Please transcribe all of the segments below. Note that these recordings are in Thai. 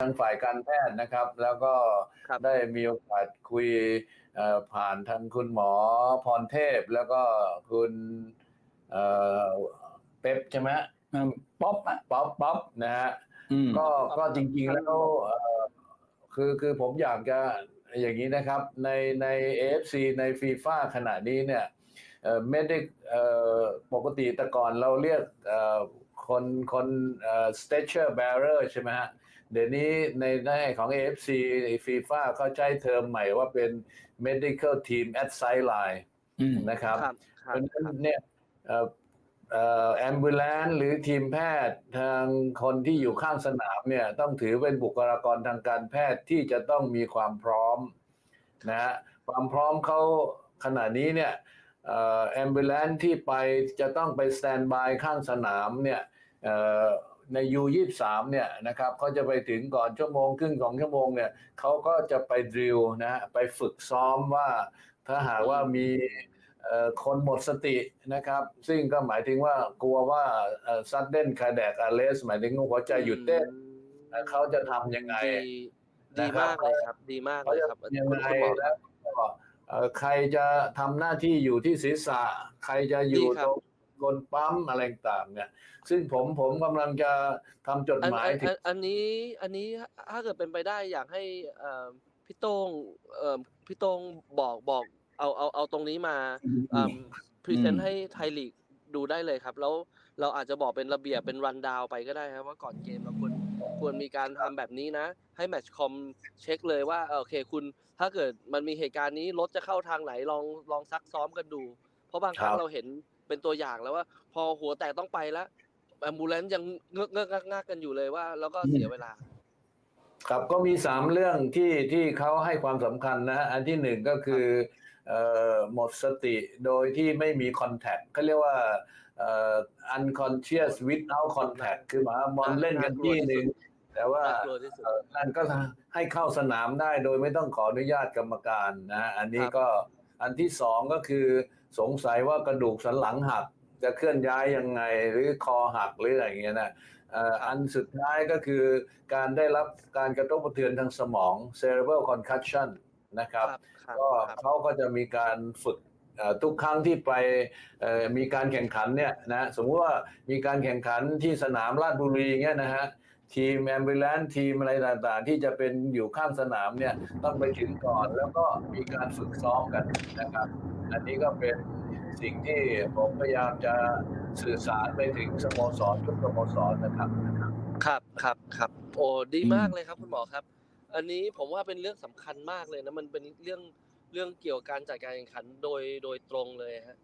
ทางฝ่ายการแพทย์นะครับ แล้วก็ครับได้มีโอกาสคุยเอ่อผ่านทางคุณหมอพรเทพ แล้วก็คุณเอ่อเป๊ปใช่ไหมฮะอืมป๊อปอะป๊อปป๊อปนะฮะอืมก็ก็จริง ๆ แล้วเอ่อคือคือผมอยากจะอย่างนี้นะครับ ในใน AFC ในฟีฟ่าขณะนี้เนี่ยเอ่อไม่ได้เอ่อปกติแต่ก่อนเราเรียก เอ่อคนคนเอ่อ stature bearer ใช่ไหมฮะ เดี๋ยวนี้ในในของ AFC ฟีฟ่าเขาใช้เทอมใหม่ว่าเป็น medical team at sideline อืมนะครับครับคเพรับราะฉะนั้นเนี่ยเอ่อเอ่อแอมบูเลนหรือทีมแพทย์ทางคนที่อยู่ข้างสนามเนี่ยต้องถือเป็นบุคลากรทางการแพทย์ที่จะต้องมีความพร้อมนะฮะความพร้อมเขาขณะนี้เนี่ยแอมบูเลนที่ไปจะต้องไปสแตนบายข้างสนามเนี่ย เอ่อใน U23 เนี่ยนะครับเขาจะไปถึงก่อนชั่วโมงครึ่งสองชั่วโมงเนี่ยเขาก็จะไปดริลนะฮะไปฝึกซ้อมว่าถ้าหากว่ามีเอ่อคนหมดสตินะครับ ซึ่งก็หมายถึงว่ากลัวว่าซัดเด่นคาแดกอาเลส หมายถึงหัวใจหยุดเต้นอืมเขาจะทำยังไงดีดีนะครับมากเลยครับ ดีมากเขาเลยจะครับทำยังคุณไงคุณหมอคแล้รับวก็เอ่อใครจะทำหน้าที่อยู่ที่ศีรษะ ใครจะอยู่ดีครัตบรง บนปั๊มอะไรต่างๆเนี่ย ซึ่งผมผมกำลังจะทำจดอันหมายอันถึอังนอันนี้อันนี้ถ้าเกิดเป็นไปได้อยากให้เอ่อพี่โต้งเอ่อพี่โต้งบอกบอกเอาเอาเอาตรงนี้มาพรีเซนต์ให้ไทยลีกดูได้เลยครับ แล้วเราอาจจะบอกเป็นระเบียบเป็นรันดาวไปก็ได้ครับว่าก่อนเกมเราควรควรมีการทำแบบนี้นะ ให้แมตช์คอมเช็คเลยว่าเออโอเคคุณ ถ้าเกิดมันมีเหตุการณ์นี้รถจะเข้าทางไหนลองลองซักซ้อมกันดู เพราะบางครั้งเราเห็น เป็นตัวอย่างแล้วว่า พอหัวแตกต้องไปแล้วแอมบูเลนยังเงือกเงือกงักงักกันอยู่เลยว่า แล้วก็เสียเวลา ครับก็มีสามเรื่องที่ที่เขาให้ความสำคัญนะฮะอันที่หนึ่งก็คือเอ่อหมดสติโดยที่ไม่มีคอนแทคเขาเรียกว่าเอ่อ unconscious without contact คือหมายว่าบอลเล่นกันที่หนึ่งแต่ว่าน่ากลัวที่สุดเอ่อนั่นก็ให้เข้าสนามได้โดยไม่ต้องขออนุญาตกรรมการนะฮะอันนี้ครับก็อันที่สองก็คือ สงสัยว่ากระดูกสันหลังหักจะเคลื่อนย้ายยังไงหรือคอหักหรืออะไรอย่างเงี้ยนะเอ่ออันสุดท้ายก็คือการได้รับการกระทบกระเทือนทางสมอง cerebral concussion นะครับครับครับก็ครับเขาก็จะมีการฝึกเอ่อทุกครั้งที่ไปเอ่อมีการแข่งขันเนี่ยนะสมมติว่ามีการแข่งขันที่สนามราชบุรีเงี้ยนะฮะทีมแอมบูเลนทีมอะไรต่างๆ ที่จะเป็นอยู่ข้างสนามเนี่ยต้องไปถึงก่อนแล้วก็มีการฝึกซ้อมกันนะครับ อันนี้ก็เป็นสิ่งที่ผมพยายามจะสื่อสารไปถึงสโมสรทุกสโมสรนะครับครับครับครับโอ้ดีมากเลยครับคุณหมอครับ อันนี้ผมว่าเป็นเรื่องสำคัญมากเลยนะมันเป็นเรื่องเรื่องเกี่ยวกับการจัดการแข่งขันโดยโดยตรงเลยฮะ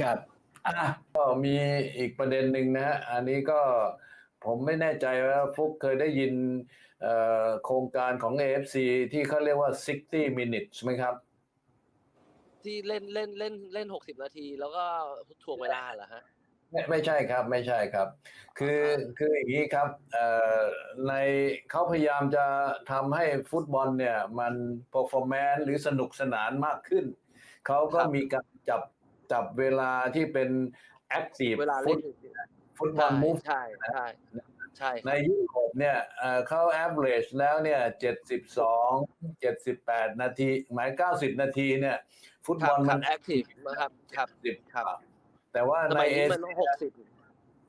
ครับอะก็มีอีกประเด็นหนึ่งนะฮะอันนี้ก็ผมไม่แน่ใจว่าฟุกเคยได้ยินเอ่อโครงการของ AFC ที่เขาเรียกว่า 60 minutes ไหมครับ ที่เล่นเล่นเล่นเล่นหกสิบนาที แล้วก็ถ่วงเวลาเหรอฮะไม่ไม่ใช่ครับไม่ใช่ครับ คืออ่าคืออย่างนี้ครับเอ่อในเขาพยายามจะทำให้ฟุตบอลเนี่ย มัน performance หรือสนุกสนานมากขึ้น เขาก็มีการจับจับเวลาที่เป็น active เวลาฟุเล่ตนจริงฟุตๆบอลใช่มูฟใช่ใช่ ใช่คในรับยุโรปเนี่ยเอ่อเขา average แล้วเนี่ย72 78นาที หมาย90นาทีเนี่ย ฟุตครับอบลคมัรันบแอคทีฟนะครับครับ10ครับ แต่ว่าสในมัยเอนี้เมันต้องหกสิบ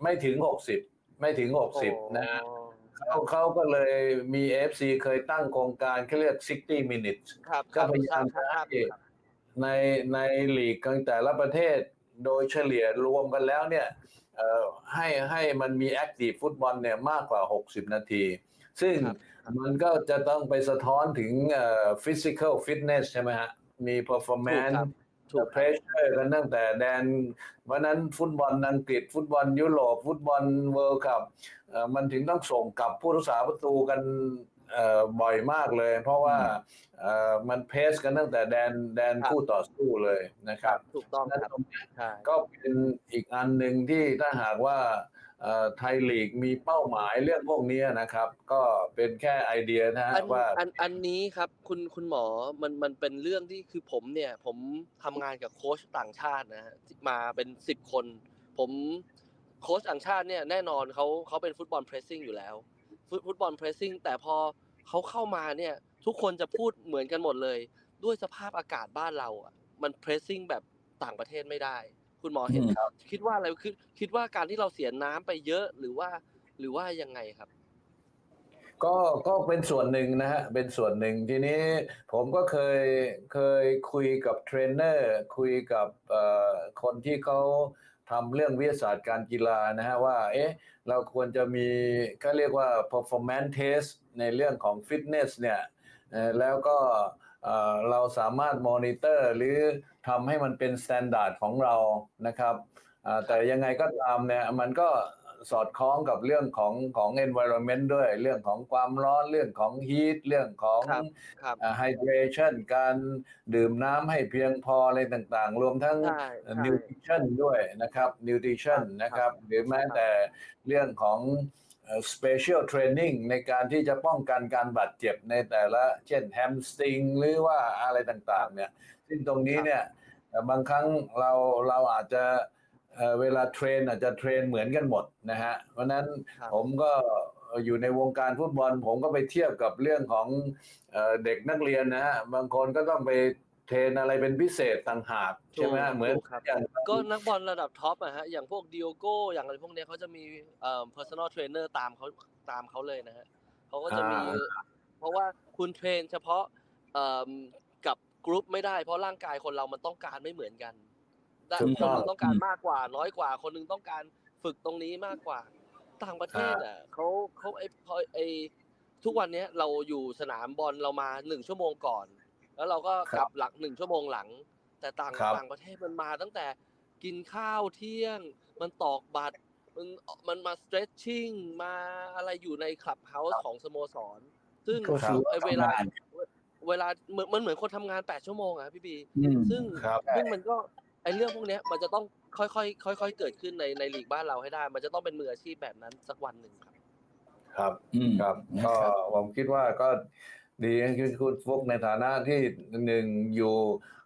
ไม่ถึง60ไม่ถึง60นะฮะอ๋อเขาเขาก็เลยมี AFC เคยตั้งโครงการเขาเรียก 60 minutes ครับคก็รับพยายามทราบทราบจะให้ครับในในลีกของแต่ละประเทศโดยเฉลี่ยรวมกันแล้วเนี่ย เอ่อให้ให้มันมีแอคทีฟฟุตบอลเนี่ยมากกว่า 60 นาที ซึ่งครับมันก็จะต้องไปสะท้อนถึงเอ่อ physical fitness ใช่ไหมฮะ มีถูก performance ครับถูกเพรสเชอร์กันตั้งแต่แดนวันนั้นฟุตบอลอังกฤษฟุตบอลยุโรปฟุตบอลเวิลด์คัพเอ่อมันถึงต้องส่งกลับผู้รักษาประตูกันเอ่อ บ่อยมากเลย เพราะว่าเอ่อมันเพสกันตั้งแต่แดนแดนครับคู่ต่อสู้เลยนะครับ ถูกต้องนั่นครับตรงนี้ใช่ก็เป็นอีกอันหนึ่งที่ถ้าหากว่าเอ่อไทยลีกมีเป้าหมายเรื่องพวกนี้นะครับ ก็เป็นแค่ไอเดียนะฮะอันว่าอันอันนี้ครับคุณคุณหมอมันมันเป็นเรื่องที่คือผมเนี่ย ผมทำงานกับโค้ชต่างชาตินะฮะมาเป็นสิบคน ผมโค้ชต่างชาติเนี่ยแน่นอนเขาเขาเป็นฟุตบอลเพรสซิ่งอยู่แล้ว ฟุตฟุตบอลเพรสซิ่งแต่พอเขาเข้ามาเนี่ย ทุกคนจะพูดเหมือนกันหมดเลย ด้วยสภาพอากาศบ้านเราอะมันเพรสซิ่งแบบต่างประเทศไม่ได้ คุณหมอเห็นอืมครับ คิดว่าอะไรคือคิดว่าการที่เราเสียน้ำไปเยอะหรือว่า หรือว่ายังไงครับ ก็ก็เป็นส่วนหนึ่งนะฮะเป็นส่วนหนึ่งทีนี้ผมก็เคยเคยคุยกับเทรนเนอร์คุยกับเอ่อคนที่เขา ทำเรื่องวิทยาศาสตร์การกีฬานะฮะว่าเอ๊ะเราควรจะมีก็เรียกว่า performance test ในเรื่องของฟิตเนสเนี่ยแล้วก็เราสามารถมอนิเตอร์หรือทำให้มันเป็น standard ของเรานะครับแต่ยังไงก็ตามเนี่ยมันก็ สอดคล้องกับเรื่องของของ environment ด้วย เรื่องของความร้อนเรื่องของ heat เรื่องของครับครับอ่า hydration การดื่มน้ำให้เพียงพออะไรต่างๆ รวมทั้งใช่ใช่ nutrition ด้วยนะครับ nutrition ครับนะครับ หรือแม้ครับแต่เรื่องของเอ่อ special training ในการที่จะป้องกันการบาดเจ็บในแต่ละ เช่น hamstring หรือว่าอะไรต่างๆ เนี่ย ซึ่งตรงนี้เนี่ยเอ่อบางครั้งเราเราอาจจะ เอ่อเวลาเทรนอาจจะเทรนเหมือนกันหมดนะฮะเพราะฉะนั้นครับผมก็อยู่ในวงการฟุตบอล ผมก็ไปเทียบกับเรื่องของเอ่อเด็กนักเรียนนะฮะบางคนก็ต้องไปเทรนอะไรเป็นพิเศษต่างหากใช่ไหมฮะถูกเหมือนถูกครับอย่างก็นักบอลระดับท็อปอะฮะอย่างพวกดิโอโก้อย่างอะไรพวกเนี้ยเขาจะมีเอ่อ personal trainer ตามเขาตามเขาเลยนะฮะเขาก็จะมี เพราะว่าคุณเทรนเฉพาะเอ่อกับกรุ๊ปไม่ได้เพราะร่างกายคนเรามันต้องการไม่เหมือนกันได้ถูก คต้นองหนึงต้องการมากกว่าน้อยกว่า คนหนึงต้องการฝึกตรงนี้มากกว่าต่างประเทศอะเขาเขาไอพอไอทุกวันเนี้ยเราอยู่สนามบอลเรามาหนึ่งชั่วโมงก่อน แล้วเราก็กลับหลังหนึ่งชั่วโมงหลัง แต่ต่างครับต่างประเทศมันมาตั้งแต่กินข้าวเที่ยง มันตอกบัตรมันมันมา stretching มาอะไรอยู่ในคลับเฮาส์ของสโมสร ซึ่งก็คือไอเวลาทำงานเวลาเหมือนมันเหมือนคนทำงานแปดชั่วโมงอะพี่บีอืมซึ่งครับซึ่งมันก็ ไอเรื่องพวกเนี้ยมันจะต้องค่อยๆค่อย ๆ เกิดขึ้นในในลีกบ้านเราให้ได้ มันจะต้องเป็นมืออาชีพแบบนั้นสักวันหนึ่งครับ ครับอืมครับนะก็ครับผมคิดว่าก็ดีคือคุณฟุกในฐานะที่หนึ่งอยู่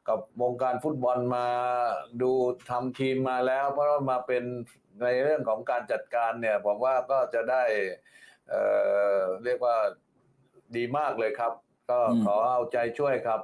กับวงการฟุตบอลมาดูทำทีมมาแล้ว เพราะว่ามาเป็นในเรื่องของการจัดการเนี่ยผมว่าก็จะได้เอ่อเรียกว่าดีมากเลยครับ ก็อืมขอเอาใจช่วยครับ